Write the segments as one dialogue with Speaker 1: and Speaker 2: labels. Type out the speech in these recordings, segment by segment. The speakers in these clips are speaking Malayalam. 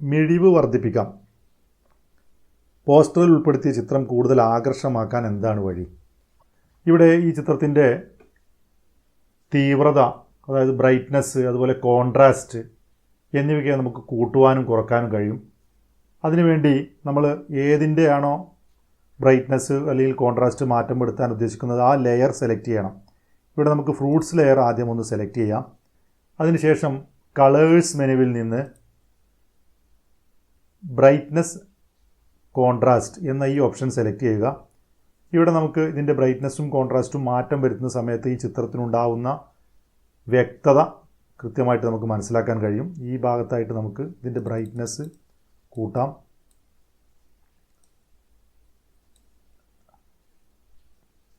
Speaker 1: മിഴിവ് വർദ്ധിപ്പിക്കാം. പോസ്റ്ററിൽ ഉൾപ്പെടുത്തിയ ചിത്രം കൂടുതൽ ആകർഷമാക്കാൻ എന്താണ് വഴി? ഇവിടെ ഈ ചിത്രത്തിന്റെ തീവ്രത അതായത് ബ്രൈറ്റ്നസ് അതുപോലെ കോൺട്രാസ്റ്റ് എന്നിവയ്ക്ക് നമുക്ക് കൂട്ടുവാനും കുറക്കാനും കഴിയും. അതിനുവേണ്ടി നമ്മൾ ഏതിന്റെയാണോ ബ്രൈറ്റ്നസ് അല്ലെങ്കിൽ കോൺട്രാസ്റ്റ് മാറ്റം വരുത്താൻ ഉദ്ദേശിക്കുന്നത് ആ ലെയർ സെലക്ട് ചെയ്യണം. ഇവിടെ നമുക്ക് ഫ്രൂട്ട്സ് ലെയർ ആദ്യം ഒന്ന് സെലക്ട് ചെയ്യാം. അതിനുശേഷം കളേഴ്സ് മെനുവിൽ നിന്ന് ബ്രൈറ്റ്നസ് കോൺട്രാസ്റ്റ് എന്ന ഈ ഓപ്ഷൻ സെലക്ട് ചെയ്യുക. ഇവിടെ നമുക്ക് ഇതിന്റെ ബ്രൈറ്റ്നസ്സും കോൺട്രാസ്റ്റും മാറ്റം വരുത്തുന്ന സമയത്ത് ഈ ചിത്രത്തിനുണ്ടാവുന്ന വ്യക്തത കൃത്യമായിട്ട് നമുക്ക് മനസ്സിലാക്കാൻ കഴിയും. ഈ ഭാഗത്തായിട്ട് നമുക്ക് ഇതിന്റെ ബ്രൈറ്റ്നസ് കൂട്ടാം.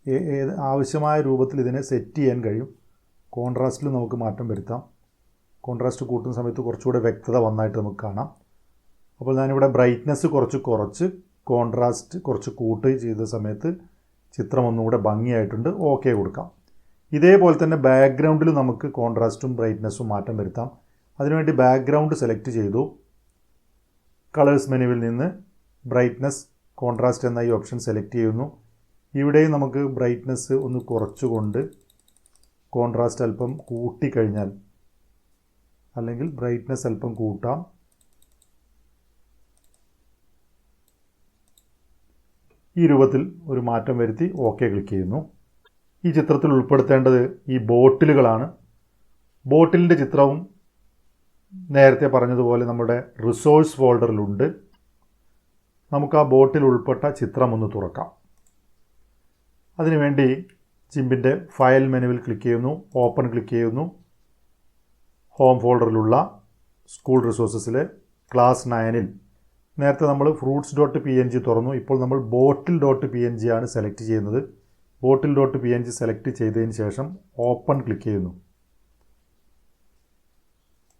Speaker 1: ഏത് ആവശ്യമായ രൂപത്തിൽ ഇതിനെ സെറ്റ് ചെയ്യാൻ കഴിയും. കോൺട്രാസ്റ്റിൽ നമുക്ക് മാറ്റം വരുത്താം. കോൺട്രാസ്റ്റ് കൂട്ടുന്ന സമയത്ത് കുറച്ചുകൂടെ വ്യക്തത വന്നായിട്ട് നമുക്ക് കാണാം. അപ്പോൾ ഞാനിവിടെ ബ്രൈറ്റ്നസ് കുറച്ച് കുറച്ച് കോൺട്രാസ്റ്റ് കുറച്ച് കൂട്ട് ചെയ്ത സമയത്ത് ചിത്രം ഒന്നുകൂടെ ഭംഗിയായിട്ടുണ്ട്. ഓക്കെ കൊടുക്കാം. ഇതേപോലെ തന്നെ ബാക്ക്ഗ്രൗണ്ടിൽ നമുക്ക് കോൺട്രാസ്റ്റും ബ്രൈറ്റ്നസ്സും മാറ്റം വരുത്താം. അതിനുവേണ്ടി ബാക്ക്ഗ്രൗണ്ട് സെലക്ട് ചെയ്തു. കളേഴ്സ് മെനുവിൽ നിന്ന് ബ്രൈറ്റ്നസ് കോൺട്രാസ്റ്റ് എന്ന ഈ ഓപ്ഷൻ സെലക്ട് ചെയ്യുന്നു. ഇവിടെയും നമുക്ക് ബ്രൈറ്റ്നസ് ഒന്ന് കുറച്ചുകൊണ്ട് കോൺട്രാസ്റ്റ് അല്പം കൂട്ടിക്കഴിഞ്ഞാൽ അല്ലെങ്കിൽ ബ്രൈറ്റ്നസ് അല്പം കൂട്ടാം. ഈ രൂപത്തിൽ ഒരു മാറ്റം വരുത്തി ഓക്കെ ക്ലിക്ക് ചെയ്യുന്നു. ഈ ചിത്രത്തിൽ ഉൾപ്പെടുത്തേണ്ടത് ഈ ബോട്ടിലുകളാണ്. ബോട്ടിലിന്റെ ചിത്രവും നേരത്തെ പറഞ്ഞതുപോലെ നമ്മുടെ റിസോഴ്സ് ഫോൾഡറിലുണ്ട് നമുക്ക് ആ ബോട്ടിൽ ഉൾപ്പെട്ട ചിത്രം ഒന്ന് തുറക്കാം. അതിനുവേണ്ടി ചിമ്പിന്റെ ഫയൽ മെനുവിൽ ക്ലിക്ക് ചെയ്യുന്നു ഓപ്പൺ ക്ലിക്ക് ചെയ്യുന്നു. ഹോം ഫോൾഡറിലുള്ള സ്കൂൾ റിസോഴ്സസിലെ ക്ലാസ് നയനിൽ നേരത്തെ നമ്മൾ fruits dot P N G തുറന്നു. ഇപ്പോൾ നമ്മൾ bottle dot P N G ആണ് സെലക്ട് ചെയ്യുന്നത്. Bottle dot P N G select ചെയ്തതിന് ശേഷം ഓപ്പൺ ക്ലിക്ക് ചെയ്യുന്നു.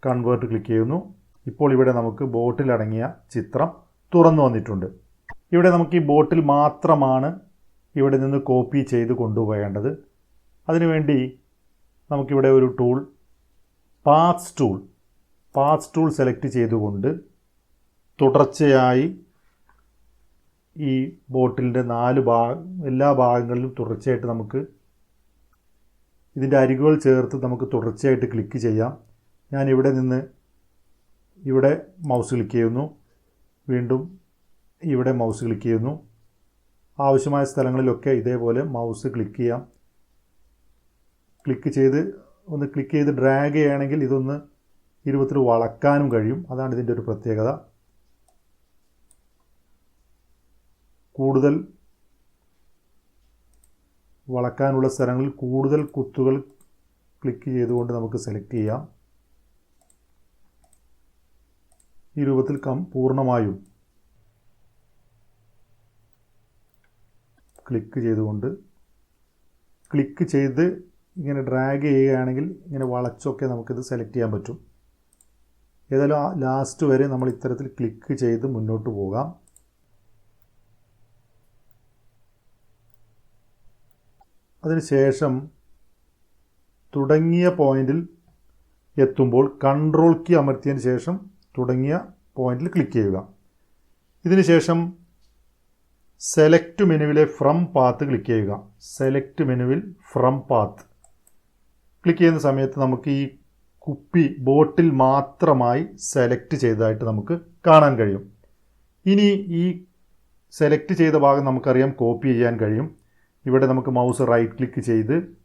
Speaker 1: കൺവേർട്ട് ക്ലിക്ക് ചെയ്യുന്നു. ഇപ്പോൾ ഇവിടെ നമുക്ക് ബോട്ടിൽ അടങ്ങിയ ചിത്രം തുറന്നു വന്നിട്ടുണ്ട്. ഇവിടെ നമുക്ക് ഈ ബോട്ടിൽ മാത്രമാണ് ഇവിടെ നിന്ന് കോപ്പി ചെയ്ത് കൊണ്ടുപോകേണ്ടത് അതിനുവേണ്ടി നമുക്കിവിടെ ഒരു tool paths tool paths tool select ചെയ്തുകൊണ്ട് തുടർച്ചയായി ഈ ബോട്ടിലിന്റെ നാല് ഭാഗ എല്ലാ ഭാഗങ്ങളിലും തുടർച്ചയായിട്ട് നമുക്ക് ഇതിന്റെ അരികുകൾ ചേർത്ത് നമുക്ക് തുടർച്ചയായിട്ട് ക്ലിക്ക് ചെയ്യാം. ഞാൻ ഇവിടെ നിന്ന് ഇവിടെ മൗസ് ക്ലിക്ക് ചെയ്യുന്നു. വീണ്ടും ഇവിടെ മൗസ് ക്ലിക്ക് ചെയ്യുന്നു. ആവശ്യമായ സ്ഥലങ്ങളിലൊക്കെ ഇതേപോലെ മൗസ് ക്ലിക്ക് ചെയ്യാം. ക്ലിക്ക് ചെയ്ത് ഒന്ന് ക്ലിക്ക് ചെയ്ത് ഡ്രാഗ് ചെയ്യുകയാണെങ്കിൽ ഇതൊന്ന് ഇരുപത്തിൽ വളക്കാനും കഴിയും. അതാണ് ഇതിന്റെ ഒരു പ്രത്യേകത. കൂടുതൽ വളക്കാനുള്ള സ്ഥലങ്ങളിൽ കൂടുതൽ കുത്തുകൾ ക്ലിക്ക് ചെയ്തുകൊണ്ട് നമുക്ക് സെലക്ട് ചെയ്യാം. ഈ രൂപത്തിൽ കം പൂർണമായും ക്ലിക്ക് ചെയ്തുകൊണ്ട് ക്ലിക്ക് ചെയ്ത് ഇങ്ങനെ ഡ്രാഗ് ചെയ്യുകയാണെങ്കിൽ ഇങ്ങനെ വളച്ചൊക്കെ നമുക്കിത് സെലക്ട് ചെയ്യാൻ പറ്റും. ഏതായാലും ആ ലാസ്റ്റ് വരെ നമ്മൾ ഇത്തരത്തിൽ ക്ലിക്ക് ചെയ്ത് മുന്നോട്ട് പോകാം. അതിനുശേഷം തുടങ്ങിയ പോയിന്റിൽ എത്തുമ്പോൾ കൺട്രോൾ കീ അമർത്തിയതിന് ശേഷം തുടങ്ങിയ പോയിന്റിൽ ക്ലിക്ക് ചെയ്യുക. ഇതിനുശേഷം സെലക്ട് മെനുവിലെ ഫ്രം പാത്ത് ക്ലിക്ക് ചെയ്യുക. സെലക്ട് മെനുവിൽ ഫ്രം പാത്ത് ക്ലിക്ക് ചെയ്യുന്ന സമയത്ത് നമുക്ക് ഈ കുപ്പി ബോട്ടിൽ മാത്രമായി സെലക്ട് ചെയ്തതായിട്ട് നമുക്ക് കാണാൻ കഴിയും. ഇനി ഈ സെലക്ട് ചെയ്ത ഭാഗം നമുക്കറിയാം കോപ്പി ചെയ്യാൻ കഴിയും. ഇവിടെ നമുക്ക് മൗസ് റൈറ്റ് ക്ലിക്ക് ചെയ്ത്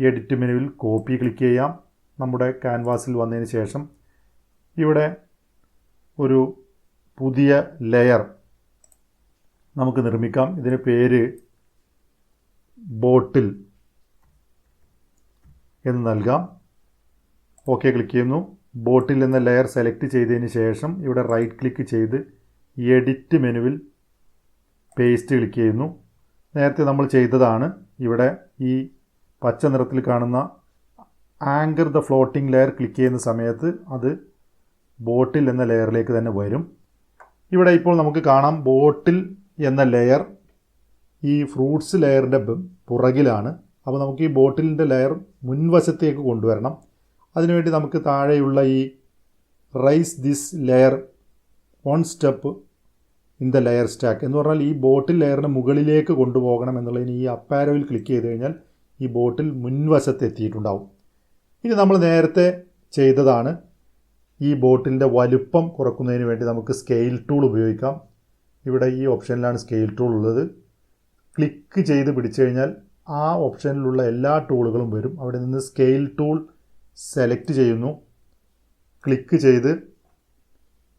Speaker 1: എഡിറ്റ് മെനുവിൽ കോപ്പി ക്ലിക്ക് ചെയ്യാം. നമ്മുടെ ക്യാൻവാസിൽ വന്നതിന് ശേഷം ഇവിടെ ഒരു പുതിയ ലെയർ നമുക്ക് നിർമ്മിക്കാം. ഇതിന് പേര് ബോട്ടിൽ എന്ന് നൽകാം. ഓക്കെ ക്ലിക്ക് ചെയ്യുന്നു. ബോട്ടിൽ എന്ന ലെയർ സെലക്ട് ചെയ്തതിന് ശേഷം ഇവിടെ റൈറ്റ് ക്ലിക്ക് ചെയ്ത് എഡിറ്റ് മെനുവിൽ പേസ്റ്റ് ക്ലിക്ക് ചെയ്യുന്നു. നേരത്തെ നമ്മൾ ചെയ്തതാണ് ഇവിടെ ഈ പച്ച നിറത്തിൽ കാണുന്ന anchor the floating layer click ചെയ്യുന്ന സമയത്ത് അത് ബോട്ടിൽ എന്ന ലെയറിലേക്ക് തന്നെ വരും. ഇവിടെ ഇപ്പോൾ നമുക്ക് കാണാം ബോട്ടിൽ എന്ന ലെയർ ഈ ഫ്രൂട്ട്സ് ലെയറിന്റെ പുറകിലാണ്. അപ്പോൾ നമുക്ക് ഈ ബോട്ടിലിന്റെ ലെയർ മുൻവശത്തേക്ക് കൊണ്ടുവരണം. അതിനുവേണ്ടി നമുക്ക് താഴെയുള്ള ഈ raise this layer one step in the layer stack എന്ന് പറഞ്ഞാൽ ഈ ബോട്ടിൽ ലെയറിന് മുകളിലേക്ക് കൊണ്ടുപോകണം എന്നുള്ളതിന് ഈ അപ്പാരോയിൽ ക്ലിക്ക് ചെയ്ത് കഴിഞ്ഞാൽ ഈ ബോട്ടിൽ മുൻവശത്ത് എത്തിയിട്ടുണ്ടാവും. ഇനി നമ്മൾ നേരത്തെ ചെയ്തതാണ് ഈ ബോട്ടിലിന്റെ വലുപ്പം കുറക്കുന്നതിന് വേണ്ടി നമുക്ക് സ്കെയിൽ ടൂൾ ഉപയോഗിക്കാം. ഇവിടെ ഈ ഓപ്ഷനിലാണ് സ്കെയിൽ ടൂൾ ഉള്ളത്. ക്ലിക്ക് ചെയ്ത് പിടിച്ചു കഴിഞ്ഞാൽ ആ ഓപ്ഷനിലുള്ള എല്ലാ ടൂളുകളും വരും. അവിടെ നിന്ന് സ്കെയിൽ ടൂൾ സെലക്ട് ചെയ്യുന്നു. ക്ലിക്ക് ചെയ്ത്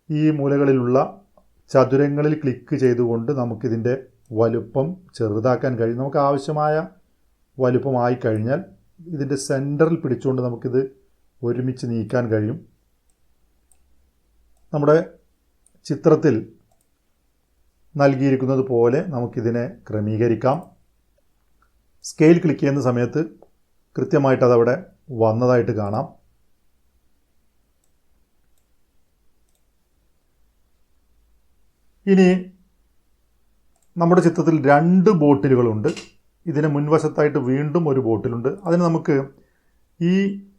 Speaker 1: ഈ മൂലകളിലുള്ള ചതുരങ്ങളിൽ ക്ലിക്ക് ചെയ്തുകൊണ്ട് നമുക്കിതിന്റെ വലുപ്പം ചെറുതാക്കാൻ കഴിയും. നമുക്ക് ആവശ്യമായ വലുപ്പമായി കഴിഞ്ഞാൽ ഇതിന്റെ സെന്ററിൽ പിടിച്ചുകൊണ്ട് നമുക്കിത് ഒരുമിച്ച് നീക്കാൻ കഴിയും. നമ്മുടെ ചിത്രത്തിൽ നൽകിയിരിക്കുന്നത് പോലെ നമുക്കിതിനെ ക്രമീകരിക്കാം. സ്കെയിൽ ക്ലിക്ക് ചെയ്യുന്ന സമയത്ത് കൃത്യമായിട്ട് അതവിടെ വന്നതായിട്ട് കാണാം. ഇനി നമ്മുടെ ചിത്രത്തിൽ രണ്ട് ബോട്ടിലുകളുണ്ട്. ഇതിന് മുൻവശത്തായിട്ട് വീണ്ടും ഒരു ബോട്ടിലുണ്ട്. അതിന് നമുക്ക് ഈ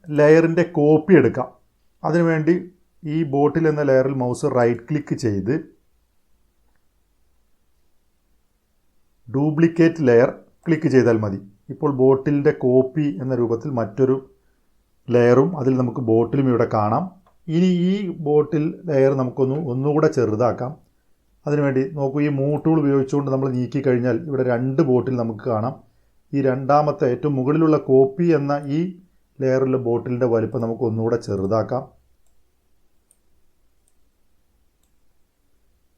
Speaker 1: ലെയറിന്റെ കോപ്പി എടുക്കാം. അതിനുവേണ്ടി ഈ ബോട്ടിൽ എന്ന ലെയറിൽ മൗസ് റൈറ്റ് ക്ലിക്ക് ചെയ്ത് ഡ്യൂപ്ലിക്കേറ്റ് ലെയർ ക്ലിക്ക് ചെയ്താൽ മതി. ഇപ്പോൾ ബോട്ടിലിന്റെ കോപ്പി എന്ന രൂപത്തിൽ മറ്റൊരു ലെയറും അതിൽ നമുക്ക് ബോട്ടിലും ഇവിടെ കാണാം. ഇനി ഈ ബോട്ടിൽ ലെയർ നമുക്കൊന്ന് ഒന്നുകൂടെ ചെറുതാക്കാം. അതിനുവേണ്ടി നോക്കൂ ഈ മൂട്ടുകൾ ഉപയോഗിച്ചുകൊണ്ട് നമ്മൾ നീക്കി കഴിഞ്ഞാൽ ഇവിടെ രണ്ട് ബോട്ടിൽ നമുക്ക് കാണാം. ഈ രണ്ടാമത്തെ ഏറ്റവും മുകളിലുള്ള കോപ്പി എന്ന ഈ ലെയറിലെ ബോട്ടിലിന്റെ വലിപ്പം നമുക്ക് ഒന്നുകൂടെ ചെറുതാക്കാം.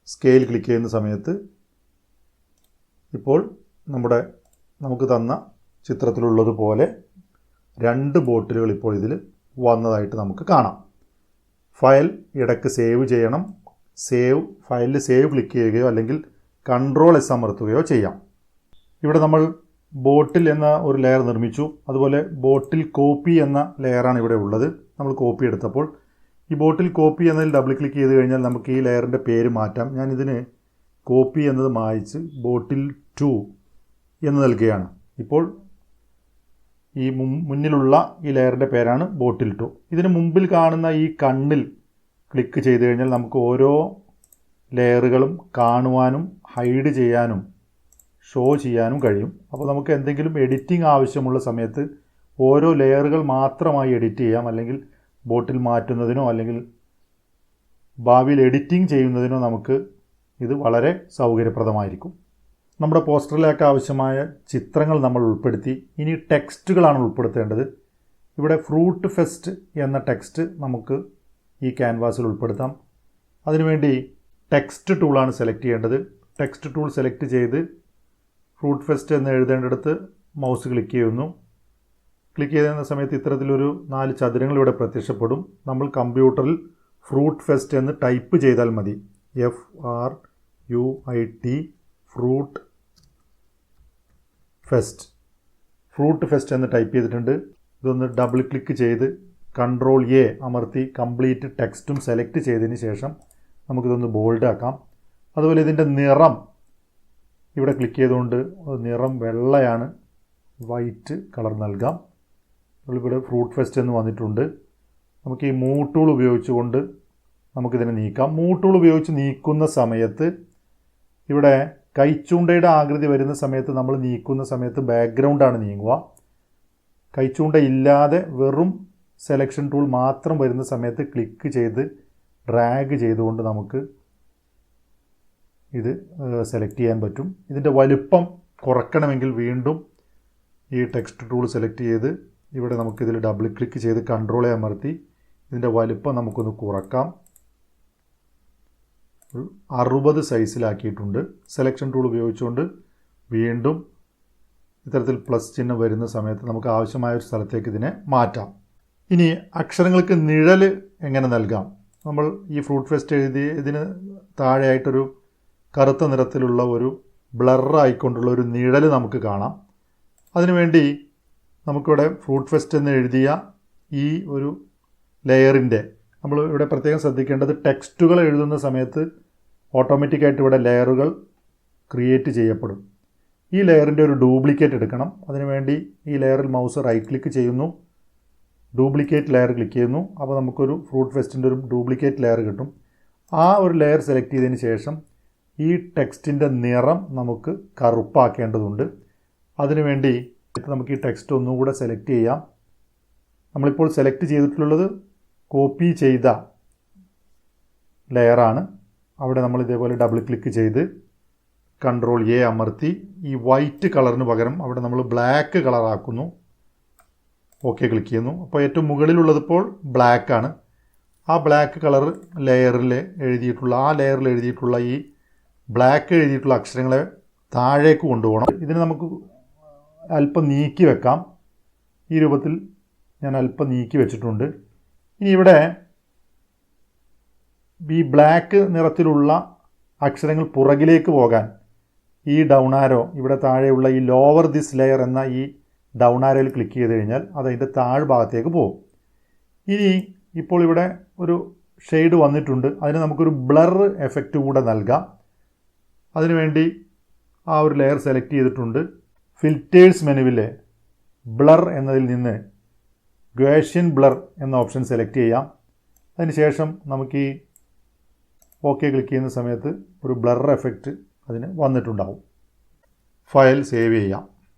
Speaker 1: സ്കെയിൽ ക്ലിക്ക് ചെയ്യുന്ന സമയത്ത് ഇപ്പോൾ നമ്മുടെ നമുക്ക് തന്ന ചിത്രത്തിലുള്ളതുപോലെ രണ്ട് ബോട്ടിലുകൾ ഇപ്പോൾ ഇതിൽ വന്നതായിട്ട് നമുക്ക് കാണാം. ഫയൽ ഇടയ്ക്ക് സേവ് ചെയ്യണം. സേവ് ഫയലിൽ സേവ് ക്ലിക്ക് ചെയ്യുകയോ അല്ലെങ്കിൽ കൺട്രോൾ എസ് അമർത്തുകയോ ചെയ്യാം. ഇവിടെ നമ്മൾ ബോട്ടിൽ എന്ന ഒരു ലെയർ നിർമ്മിച്ചു. അതുപോലെ ബോട്ടിൽ കോപ്പി എന്ന ലെയറാണ് ഇവിടെ ഉള്ളത്. നമ്മൾ കോപ്പി എടുത്തപ്പോൾ ഈ ബോട്ടിൽ കോപ്പി എന്നതിൽ ഡബിൾ ക്ലിക്ക് ചെയ്ത് കഴിഞ്ഞാൽ നമുക്ക് ഈ ലെയറിന്റെ പേര് മാറ്റാം. ഞാൻ ഇതിന് കോപ്പി എന്നത് മായ്ച്ച് ബോട്ടിൽ ടു എന്ന് നൽകുകയാണ്. ഇപ്പോൾ ഈ മുന്നിലുള്ള ഈ ലെയറിന്റെ പേരാണ് ബോട്ടിൽ ടു ഇതിന് മുമ്പിൽ കാണുന്ന ഈ കണ്ണിൽ ക്ലിക്ക് ചെയ്ത് കഴിഞ്ഞാൽ നമുക്ക് ഓരോ ലെയറുകളും കാണുവാനും ഹൈഡ് ചെയ്യാനും ഷോ ചെയ്യാനും കഴിയും. അപ്പോൾ നമുക്ക് എന്തെങ്കിലും എഡിറ്റിംഗ് ആവശ്യമുള്ള സമയത്ത് ഓരോ ലെയറുകൾ മാത്രമായി എഡിറ്റ് ചെയ്യാം. അല്ലെങ്കിൽ ബോട്ടിൽ മാറ്റുന്നതിനോ അല്ലെങ്കിൽ ഭാവിയിൽ എഡിറ്റിംഗ് ചെയ്യുന്നതിനോ നമുക്ക് ഇത് വളരെ സൗകര്യപ്രദമായിരിക്കും. നമ്മുടെ പോസ്റ്ററിലേക്ക് ആവശ്യമായ ചിത്രങ്ങൾ നമ്മൾ ഉൾപ്പെടുത്തി. ഇനി ടെക്സ്റ്റുകളാണ് ഉൾപ്പെടുത്തേണ്ടത്. ഇവിടെ ഫ്രൂട്ട് ഫെസ്റ്റ് എന്ന ടെക്സ്റ്റ് നമുക്ക് ഈ ക്യാൻവാസിൽ ഉൾപ്പെടുത്താം. അതിനുവേണ്ടി ടെക്സ്റ്റ് ടൂളാണ് സെലക്ട് ചെയ്യേണ്ടത്. ടെക്സ്റ്റ് ടൂൾ സെലക്ട് ചെയ്ത് ഫ്രൂട്ട് ഫെസ്റ്റ് എന്ന് എഴുതേണ്ടടുത്ത് മൗസ് ക്ലിക്ക് ചെയ്യുന്നു. ക്ലിക്ക് ചെയ്യുന്ന സമയത്ത് ഇത്തരത്തിലൊരു നാല് ചതുരങ്ങൾ ഇവിടെ പ്രത്യക്ഷപ്പെടും. നമ്മൾ കമ്പ്യൂട്ടറിൽ ഫ്രൂട്ട് ഫെസ്റ്റ് എന്ന് ടൈപ്പ് ചെയ്താൽ മതി. F R U I T fruit fest fruit fest എന്ന് ടൈപ്പ് ചെയ്തിട്ടുണ്ട്. ഇതൊന്ന് ഡബിൾ ക്ലിക്ക് ചെയ്ത് കൺട്രോൾ എ അമർത്തി കംപ്ലീറ്റ് ടെക്സ്റ്റും സെലക്ട് ചെയ്തതിന് ശേഷം നമുക്കിതൊന്ന് ബോൾഡ് ആക്കാം. അതുപോലെ ഇതിന്റെ നിറം ഇവിടെ ക്ലിക്ക് ചെയ്തുകൊണ്ട് നിറം വെള്ളയാണ് വൈറ്റ് കളർ നൽകാം. ഇവിടെ ഫ്രൂട്ട് ഫെസ്റ്റ് എന്ന് വന്നിട്ടുണ്ട്. നമുക്ക് ഈ മൂട്ടൂൾ ഉപയോഗിച്ചുകൊണ്ട് നമുക്കിതിനെ നീക്കാം. മൂട്ടൂൾ ഉപയോഗിച്ച് നീക്കുന്ന സമയത്ത് ഇവിടെ കൈച്ചൂണ്ടയുടെ ആകൃതി വരുന്ന സമയത്ത് നമ്മൾ നീക്കുന്ന സമയത്ത് ബാക്ക്ഗ്രൗണ്ടാണ് നീങ്ങുക. കൈച്ചൂണ്ട ഇല്ലാതെ വെറും സെലക്ഷൻ ടൂൾ മാത്രം വരുന്ന സമയത്ത് ക്ലിക്ക് ചെയ്ത് ഡ്രാഗ് ചെയ്തുകൊണ്ട് നമുക്ക് ഇത് സെലക്ട് ചെയ്യാൻ പറ്റും. ഇതിന്റെ വലുപ്പം കുറക്കണമെങ്കിൽ വീണ്ടും ഈ ടെക്സ്റ്റ് ടൂൾ സെലക്ട് ചെയ്ത് ഇവിടെ നമുക്കിതിൽ ഡബിൾ ക്ലിക്ക് ചെയ്ത് കൺട്രോൾ അമർത്തി ഇതിന്റെ വലുപ്പം നമുക്കൊന്ന് കുറക്കാം. അറുപത് സൈസിലാക്കിയിട്ടുണ്ട് സെലക്ഷൻ ടൂൾ ഉപയോഗിച്ചുകൊണ്ട് വീണ്ടും ഇത്തരത്തിൽ പ്ലസ് ചിഹ്നം വരുന്ന സമയത്ത് നമുക്ക് ആവശ്യമായ ഒരു സ്ഥലത്തേക്ക് ഇതിനെ മാറ്റാം. ഇനി അക്ഷരങ്ങൾക്ക് നിഴൽ എങ്ങനെ നൽകാം? നമ്മൾ ഈ ഫ്രൂട്ട് ഫെസ്റ്റ് എഴുതി ഇതിന് താഴെയായിട്ടൊരു കറുത്ത നിറത്തിലുള്ള ഒരു ബ്ലറായിക്കൊണ്ടുള്ള ഒരു നിഴൽ നമുക്ക് കാണാം. അതിനുവേണ്ടി നമുക്കിവിടെ ഫ്രൂട്ട് ഫെസ്റ്റ് എന്ന് എഴുതിയ ഈ ഒരു ലെയറിന്റെ നമ്മൾ ഇവിടെ പ്രത്യേകം ശ്രദ്ധിക്കേണ്ടത് ടെക്സ്റ്റുകൾ എഴുതുന്ന സമയത്ത് ഓട്ടോമാറ്റിക്കായിട്ട് ഇവിടെ ലെയറുകൾ ക്രിയേറ്റ് ചെയ്യപ്പെടും. ഈ ലെയറിന്റെ ഒരു ഡ്യൂപ്ലിക്കേറ്റ് എടുക്കണം. അതിനുവേണ്ടി ഈ ലെയറിൽ മൗസ് റൈറ്റ് ക്ലിക്ക് ചെയ്യുന്നു. ഡ്യൂപ്ലിക്കേറ്റ് ലെയർ ക്ലിക്ക് ചെയ്യുന്നു. അപ്പോൾ നമുക്കൊരു ഫ്രൂട്ട് ഫെസ്റ്റിന്റെ ഒരു ഡ്യൂപ്ലിക്കേറ്റ് ലെയർ കിട്ടും. ആ ഒരു ലെയർ സെലക്ട് ചെയ്തതിന് ശേഷം ഈ ടെക്സ്റ്റിന്റെ നിറം നമുക്ക് കറുപ്പാക്കേണ്ടതുണ്ട്. അതിനുവേണ്ടി നമുക്ക് ഈ ടെക്സ്റ്റ് ഒന്നുകൂടെ സെലക്ട് ചെയ്യാം. നമ്മളിപ്പോൾ സെലക്ട് ചെയ്തിട്ടുള്ളത് കോപ്പി ചെയ്ത ലെയറാണ് അവിടെ നമ്മൾ ഇതേപോലെ ഡബിൾ ക്ലിക്ക് ചെയ്ത് കൺട്രോൾ എ അമർത്തി ഈ വൈറ്റ് കളറിന് പകരം അവിടെ നമ്മൾ ബ്ലാക്ക് കളറാക്കുന്നു ഓക്കെ ക്ലിക്ക് ചെയ്യുന്നു. അപ്പോൾ ഏറ്റവും മുകളിലുള്ളതിപ്പോൾ ബ്ലാക്ക് ആണ്. ആ ബ്ലാക്ക് കളർ ലെയറിൽ എഴുതിയിട്ടുള്ള ആ ലെയറിൽ എഴുതിയിട്ടുള്ള ഈ ബ്ലാക്ക് എഴുതിയിട്ടുള്ള അക്ഷരങ്ങളെ താഴേക്ക് കൊണ്ടുപോകണം. ഇതിന് നമുക്ക് അല്പം നീക്കി വെക്കാം. ഈ രൂപത്തിൽ ഞാൻ അല്പം നീക്കി വെച്ചിട്ടുണ്ട്. ഇനി ഇവിടെ ഈ ബ്ലാക്ക് നിറത്തിലുള്ള അക്ഷരങ്ങൾ പുറകിലേക്ക് പോകാൻ ഈ ഡൗൺ ആരോ ഇവിടെ താഴെയുള്ള ഈ ലോവർ ദിസ് ലെയർ എന്ന ഈ ഡൗൺ ആരോയിൽ ക്ലിക്ക് ചെയ്ത് കഴിഞ്ഞാൽ അത് അതിന്റെ താഴ്ഭാഗത്തേക്ക് പോകും. ഇനി ഇപ്പോൾ ഇവിടെ ഒരു ഷെയ്ഡ് വന്നിട്ടുണ്ട്. അതിന് നമുക്കൊരു ബ്ലർ എഫക്റ്റ് കൂടെ നൽകാം. അതിനുവേണ്ടി ആ ഒരു ലെയർ സെലക്ട് ചെയ്തിട്ടുണ്ട്. ഫിൽറ്റേഴ്സ് മെനുവിലെ ബ്ലർ എന്നതിൽ നിന്ന് ഗ്വേഷ്യൻ ബ്ലർ എന്ന ഓപ്ഷൻ സെലക്ട് ചെയ്യാം. അതിനുശേഷം നമുക്ക് ഈ ഓക്കെ ക്ലിക്ക് ചെയ്യുന്ന സമയത്ത് ഒരു ബ്ലർ എഫക്റ്റ് അതിന് വന്നിട്ടുണ്ടാവും. ഫയൽ സേവ് ചെയ്യാം.